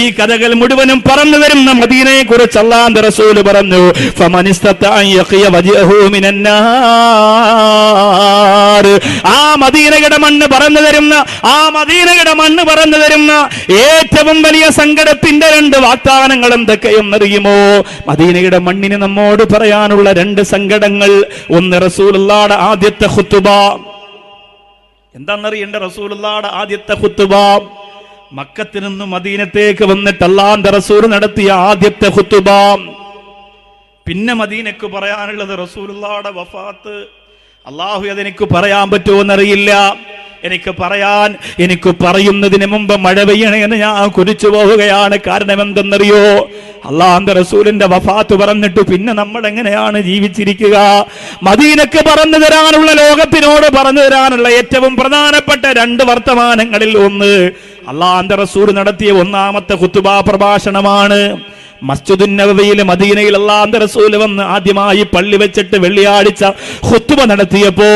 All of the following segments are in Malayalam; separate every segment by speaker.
Speaker 1: ഈ കഥകൾ മുഴുവനും പറഞ്ഞു തരുന്ന മദീനയെ കുറിച്ച് അള്ളാന്റെ റസൂൽ പറഞ്ഞു. ആ മദീനയുടെ മണ്ണ് പറഞ്ഞു തരുന്ന ആ മദീനയുടെ മണ്ണ് പറഞ്ഞു തരുന്ന ഏറ്റവും വലിയ സങ്കടത്തിന്റെ രണ്ട് വാഗ്ദാനങ്ങൾ എന്തൊക്കെയെന്നറിയുമോ മദീനയുടെ മണ്ണിന് നമ്മോട് പറയാനുള്ള രണ്ട് സങ്കടങ്ങൾ. ഒന്ന് റസൂലുള്ളാടെ ആദ്യത്തെ ഹുത്തുബ എന്താണെന്നറിയണ്ട റസൂലുള്ളാടെ ആദ്യത്തെ ഖുത്തുബ? മക്കത്തിൽ നിന്ന് മദീനത്തേക്ക് വന്നിട്ട് അള്ളാന്റെ റസൂൽ നടത്തിയ ആദ്യത്തെ ഹുത്തുബാം പിന്നെ മദീനക്ക് പറയാനുള്ളത് റസൂലുള്ളാടെ വഫാത്ത്. അള്ളാഹു അതെനിക്ക് പറയാൻ പറ്റുമെന്നറിയില്ല എനിക്ക് പറയാൻ എനിക്ക് പറയുന്നതിന് മുമ്പ് മഴ പെയ്യണമെന്ന് ഞാൻ കുരിച്ചു പോവുകയാണ്. കാരണം എന്തെന്നറിയോ? അള്ളാന്റെ റസൂലിന്റെ വഫാത്ത് പറഞ്ഞിട്ട് പിന്നെ നമ്മൾ എങ്ങനെയാണ് ജീവിച്ചിരിക്കുക? മദീനക്ക് പറഞ്ഞു തരാനുള്ള ലോകത്തിനോട് പറഞ്ഞു തരാനുള്ള ഏറ്റവും പ്രധാനപ്പെട്ട രണ്ട് വർത്തമാനങ്ങളിൽ ഒന്ന് അള്ളാന്റെ റസൂർ നടത്തിയ ഒന്നാമത്തെ കുത്തുബാ പ്രഭാഷണമാണ് മസ്ജിദുൻ നബവിയിൽ മദീനയിൽ അള്ളാന്റെ റസൂൽ വന്ന് ആദ്യമായി പള്ളി വെച്ചിട്ട് വെള്ളിയാഴ്ച ഹുത്തുബ നടത്തിയപ്പോ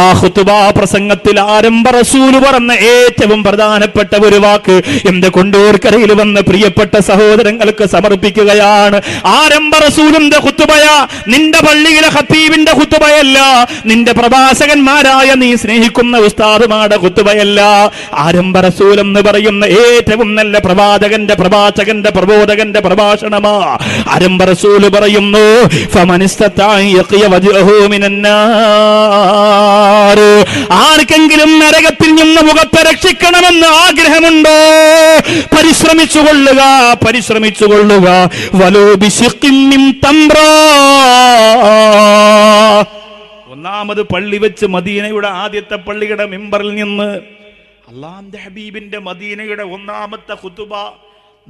Speaker 1: ആ ഹുത്തുബ പ്രസംഗത്തിൽ ആരംഭ റസൂൽ പറഞ്ഞ ഏറ്റവും പ്രധാനപ്പെട്ട ഒരു വാക്ക് എന്റെ കൊണ്ടൂർക്കരയിൽ വന്ന് പ്രിയപ്പെട്ട സഹോദരങ്ങൾക്ക് സമർപ്പിക്കുകയാണ്. ആരംഭ റസൂലിന്റെ ഹുത്തുബയ നിന്റെ പള്ളിയിലെ ഹത്തീബിന്റെ ഹുത്തുബയല്ല നിന്റെ പ്രഭാഷകന്മാരായ നീ സ്നേഹിക്കുന്ന ഉസ്താദുമാരുടെ ഹുത്തുബയല്ല ആരംഭ റസൂൽ എന്ന് പറയുന്ന ഏറ്റവും നല്ല പ്രവാചകന്റെ പ്രവാചകന്റെ പ്രബോധകന്റെ പ്രഭാഷണമാ ആരംഭ റസൂൽ പറയുന്നു. ആർക്കെങ്കിലും നരകത്തിൽ നിന്ന് മുഖത്തെ രക്ഷിക്കണമെന്ന് ആഗ്രഹമുണ്ടോ പരിശ്രമിച്ചു കൊള്ളുക പരിശ്രമിച്ചു കൊള്ളുക വലോ ബിശിഖിൻ മിൻ തംറാ. ഒന്നാമത് പള്ളി വെച്ച് മദീനയുടെ ആദ്യത്തെ പള്ളിയുടെ മെമ്പറിൽ നിന്ന് അള്ളാന്റെ ഹബീബിന്റെ മദീനയുടെ ഒന്നാമത്തെ ഖുതുബ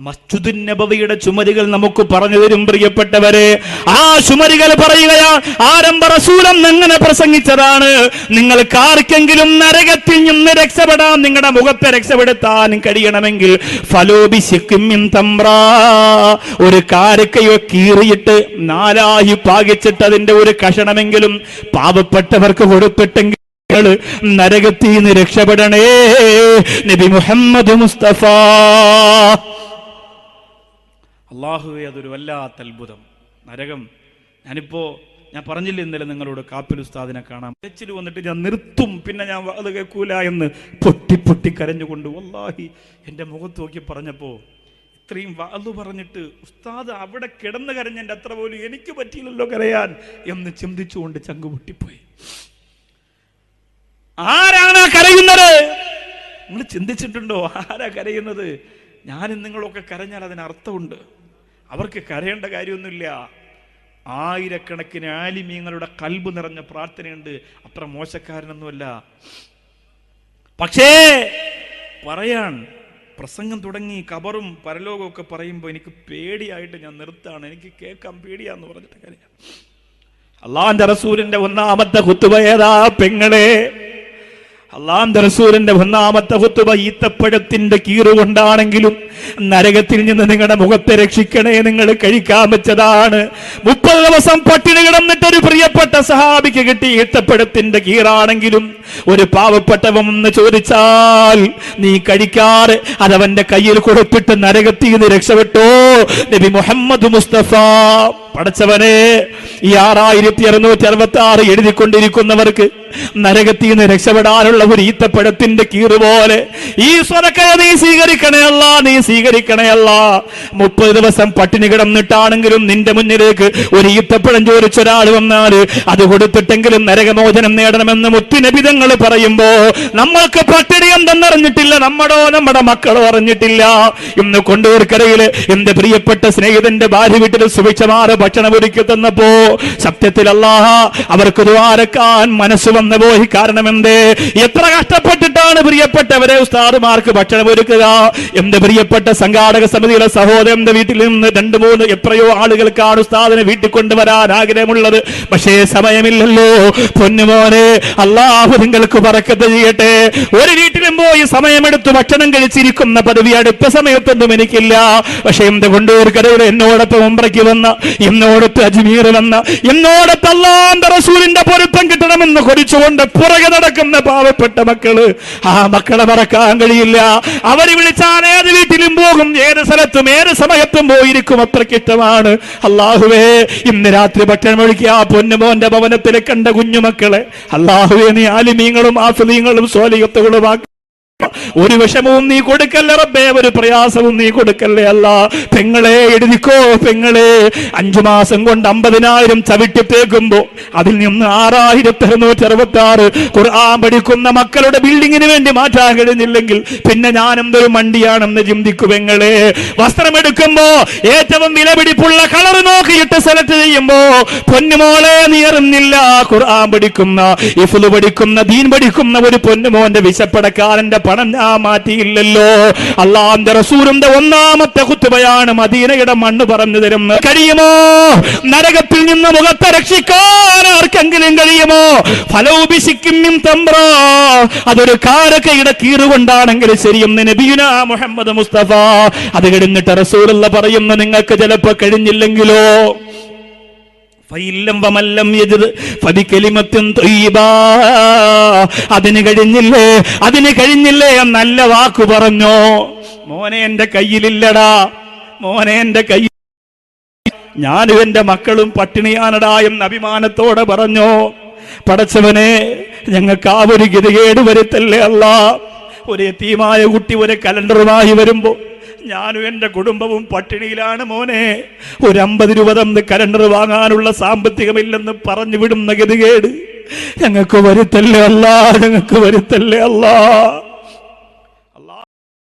Speaker 1: മസ്ജിദുൻ നബവിയുടെ ചുമരുകൾ നമുക്ക് പറഞ്ഞു തരും പ്രിയപ്പെട്ടവരെ. ആ ചുമരുകൾ പറയുകയാണ് ആരംഭ റസൂലം എങ്ങനെ പ്രസംഗിച്ചതാണ്. നിങ്ങൾ കാർക്കെങ്കിലും നരകത്തിൽ നിന്ന് രക്ഷപ്പെടാൻ നിങ്ങളുടെ മുഖത്തെ രക്ഷപ്പെടുത്താൻ കഴിയണമെങ്കിൽ ഫലോബി സിക്കിമിൻ തമ്പ്രാ ഒരു കാരക്കയോ കീറിയിട്ട് നാലായി പാകിച്ചിട്ട് അതിന്റെ ഒരു കഷണമെങ്കിലും പാവപ്പെട്ടവർക്ക് കൊടുത്തിട്ടെങ്കിൽ നരകത്തിൽ നിന്ന് രക്ഷപ്പെടണേ. നബി മുഹമ്മദ് മുസ്തഫ. അള്ളാഹുവെ അതൊരു വല്ലാത്ത അത്ഭുതം. നരകം ഞാനിപ്പോ ഞാൻ പറഞ്ഞില്ല ഇന്നലെ നിങ്ങളോട് കാപ്പിൽ ഉസ്താദിനെ കാണാം തെച്ചിൽ വന്നിട്ട് ഞാൻ നിർത്തും പിന്നെ ഞാൻ അത് കേൾക്കൂല എന്ന് പൊട്ടി പൊട്ടി കരഞ്ഞുകൊണ്ട് വല്ലാഹി എന്റെ മുഖത്ത് നോക്കി പറഞ്ഞപ്പോ ഇത്രയും വാതു പറഞ്ഞിട്ട് ഉസ്താദ് അവിടെ കിടന്ന് കരഞ്ഞെന്റെ അത്ര പോലും എനിക്ക് പറ്റിയില്ലല്ലോ കരയാൻ എന്ന് ചിന്തിച്ചുകൊണ്ട് ചങ്ക് പൊട്ടിപ്പോയി. ആരാണ് കരയുന്നത്? നിങ്ങൾ ചിന്തിച്ചിട്ടുണ്ടോ? ആരാ കരയുന്നത്? ഞാനും നിങ്ങളൊക്കെ കരഞ്ഞാൽ അതിന് അർത്ഥമുണ്ട് അവർക്ക് കരയേണ്ട കാര്യമൊന്നുമില്ല. ആയിരക്കണക്കിന് ആലിമീങ്ങളുടെ കൽബ് നിറഞ്ഞ പ്രാർത്ഥനയുണ്ട്. അത്ര മോശക്കാരനൊന്നുമല്ല. പക്ഷേ പറയാൻ പ്രസംഗം തുടങ്ങി കബറും പരലോകവും ഒക്കെ പറയുമ്പോൾ എനിക്ക് പേടിയായിട്ട് ഞാൻ നിർത്താണ് എനിക്ക് കേൾക്കാൻ പേടിയാന്ന് പറഞ്ഞിട്ട് കാര്യം അള്ളാന്റെ റസൂലിന്റെ ഒന്നാമത്തെ കുത്തുപേതാ പെങ്ങളെ അള്ളാന്റെ റസൂലിന്റെ ഒന്നാമത്തെ കുത്തുബ ഈത്തപ്പഴത്തിന്റെ കീറുകൊണ്ടാണെങ്കിലും നരകത്തിൽ നിന്ന് നിങ്ങളുടെ മുഖത്തെ രക്ഷിക്കണേ നിങ്ങൾ കഴിക്കാൻ വെച്ചതാണ്. മുപ്പത് ദിവസം പട്ടിണി കിടന്നിട്ട് ഒരു പ്രിയപ്പെട്ട സഹാബിക്ക് കിട്ടി. ഇട്ടപ്പെടുത്തിന്റെ കീറാണെങ്കിലും ഒരു പാവപ്പെട്ടവൻ എന്ന് ചോദിച്ചാൽ നീ കഴിക്കാറ്? അതവന്റെ കയ്യിൽ കൊടുത്തിട്ട് നരകത്തിൽ നിന്ന് രക്ഷപ്പെട്ടോ? നബി മുഹമ്മദ് മുസ്തഫ. പടച്ചവനെ ഈ ആറായിരത്തി അറുന്നൂറ്റി അറുപത്തി ആറ് എഴുതിക്കൊണ്ടിരിക്കുന്നവർക്ക് നരകത്തിൽ നിന്ന് രക്ഷപ്പെടാനുള്ള ഒരു ഈത്തപ്പഴത്തിന്റെ കീറ് പോലെ ഈ സ്വരക്കയ നീ സ്വീകരിക്കണയല്ല നീ സ്വീകരിക്കണയല്ല മുപ്പത് ദിവസം പട്ടിണി കിടന്നിട്ടാണെങ്കിലും നിന്റെ മുന്നിലേക്ക് ഒരു ഈത്തപ്പഴം ചോദിച്ചൊരാൾ വന്നാൽ അത് കൊടുത്തിട്ടെങ്കിലും നരകമോചനം നേടണമെന്ന് മുത്തിനബിതങ്ങൾ പറയുമ്പോ നമ്മൾക്ക് പട്ടിണി എന്തെന്നറിഞ്ഞിട്ടില്ല നമ്മടോ നമ്മുടെ മക്കളോ അറിഞ്ഞിട്ടില്ല. ഇന്ന് കൊണ്ടൂർക്കരയിൽ എന്റെ പ്രിയപ്പെട്ട സ്നേഹിതന്റെ ഭാര്യ വീട്ടിൽ സുഭിച്ചമാറ് ഭക്ഷണം ഒരുക്കി തന്നപ്പോ സത്യത്തിൽ അല്ലാഹ അവർക്ക് ദ്വാരക്കാൻ മനസ്സ് വന്നു പോയി കാരണം എന്തേ എത്ര കഷ്ടപ്പെട്ടിട്ടാണ് പ്രിയപ്പെട്ടവരെ ഉസ്താദുമാർക്ക് ഭക്ഷണം ഒരുക്കുക? എന്റെ പ്രിയപ്പെട്ട സംഘാടക സമിതിയിലെ സഹോദരന്റെ വീട്ടിൽ നിന്ന് രണ്ടു മൂന്ന് എത്രയോ ആളുകൾക്കാണ് ഉസ്താദിനെ വീട്ടിൽ കൊണ്ടുവരാൻ ആഗ്രഹമുള്ളത്. പക്ഷേ സമയമില്ലല്ലോ. പൊന്നുമോനെ അള്ളാഹു നിങ്ങൾക്ക് പറക്കത്ത് ചെയ്യട്ടെ. ഒരു പോയി സമയമെടുത്ത് ഭക്ഷണം കഴിച്ചിരിക്കുന്ന പദവി അടുത്ത സമയത്തൊന്നും എനിക്കില്ല. പക്ഷെ എന്റെ കൊണ്ടൂർ കടയുടെ എന്നോടൊപ്പം ഉംബ്രയ്ക്ക് വന്ന എന്നോടൊത്ത് അജ്മീർ വന്ന എന്നോടൊത്ത് റസൂലിന്റെ പൊരുത്തം കിട്ടണമെന്ന് കൊതിച്ചുകൊണ്ട് പുറകെ നടക്കുന്ന പാവപ്പെട്ട മക്കൾ ആ മക്കളെ മറക്കാൻ കഴിയില്ല. അവർ വിളിച്ചാൽ ഏത് വീട്ടിലും പോകും ഏത് സ്ഥലത്തും ഏത് സമയത്തും പോയിരിക്കും. അത്രയ്ക്ക് ഇഷ്ടമാണ്. അള്ളാഹുവേ ഇന്ന് രാത്രി ഭക്ഷണം ഒഴുക്കിയ ആ പൊന്നുമോന്റെ ഭവനത്തിലെ കണ്ട കുഞ്ഞുമക്കളെ അള്ളാഹുവേ നീ ആലിമീങ്ങളും ആഫിലീങ്ങളും സോലിയത്തുകളും ആക്കി ഒരു വിഷമവും നീ കൊടുക്കല്ല റബ്ബേ ഒരു പ്രയാസവും നീ കൊടുക്കല്ലേ അല്ല. പെങ്ങളെ എഴുതിക്കോ പെങ്ങളെ. അഞ്ചു മാസം കൊണ്ട് അമ്പതിനായിരം ചവിട്ടിത്തേക്കുമ്പോ അതിൽ നിന്ന് ആറായിരത്തി അറുന്നൂറ്റി അറുപത്തി ആറ് ഖുർആൻ പഠിക്കുന്ന മക്കളുടെ ബിൽഡിങ്ങിന് വേണ്ടി മാറ്റാൻ കഴിഞ്ഞില്ലെങ്കിൽ പിന്നെ ഞാൻ എന്തൊരു മണ്ടിയാണെന്ന് ചിന്തിക്കു പെങ്ങളെ. വസ്ത്രമെടുക്കുമ്പോ ഏറ്റവും വിലപിടിപ്പുള്ള കളർ നോക്കിയിട്ട് സെലക്ട് ചെയ്യുമ്പോ പൊന്നുമോളെ നീറുന്നില്ല ഖുർആൻ പഠിക്കുന്ന ഇഫുൽ പഠിക്കുന്ന ദീൻ പഠിക്കുന്ന ഒരു പൊന്നുമോന്റെ വിശപ്പടക്കാരന്റെ പണം ഞാൻ മാറ്റിയില്ലല്ലോ. അള്ളാന്റെ റസൂലിന്റെ ഒന്നാമത്തെ കുത്തുബയാണ് മദീനയുടെ മണ്ണ് പറഞ്ഞു തരുന്നു കഴിയുമോ? നരകത്തിൽ നിന്ന് മുഖത്തെ രക്ഷിക്കാൻ ആർക്കെങ്കിലും കഴിയുമോ? ഫലോപിശിക്കും അതൊരു കാരക്കയുടെ കീറുകൊണ്ടാണെങ്കിൽ ശരിയും നബീന മുഹമ്മദ് മുസ്തഫ. അത് കഴിഞ്ഞിട്ട് റസൂലുള്ള പറയുന്നു നിങ്ങൾക്ക് ചിലപ്പോ കഴിഞ്ഞില്ലെങ്കിലോ? അതിന് കഴിഞ്ഞില്ലേ അതിന് കഴിഞ്ഞില്ലേ നല്ല വാക്കു പറഞ്ഞോ. മോനെ എന്റെ കയ്യിലില്ലടാ. മോനെ എന്റെ കയ്യിൽ ഞാനും എന്റെ മക്കളും പട്ടിണിയാനടാ എന്ന് അഭിമാനത്തോടെ പറഞ്ഞോ. പടച്ചവനെ ഞങ്ങൾക്ക് ആ ഒരു ഗതികേട് വരുത്തല്ലേ അല്ല. ഒരു എത്തിയുമായ കുട്ടി ഒരു കലണ്ടറുമായി വരുമ്പോ ഞാനും എന്റെ കുടുംബവും പട്ടിണിയിലാണ് മോനെ. ഒരു അമ്പത് രൂപ തന്ന് കലണ്ടർ വാങ്ങാനുള്ള സാമ്പത്തികമില്ലെന്ന് പറഞ്ഞു വിടുന്ന ഗതികേട്. ഞങ്ങൾക്ക് വരുത്തല്ലേ അല്ല ഞങ്ങൾക്ക് വരുത്തല്ലേ അല്ല.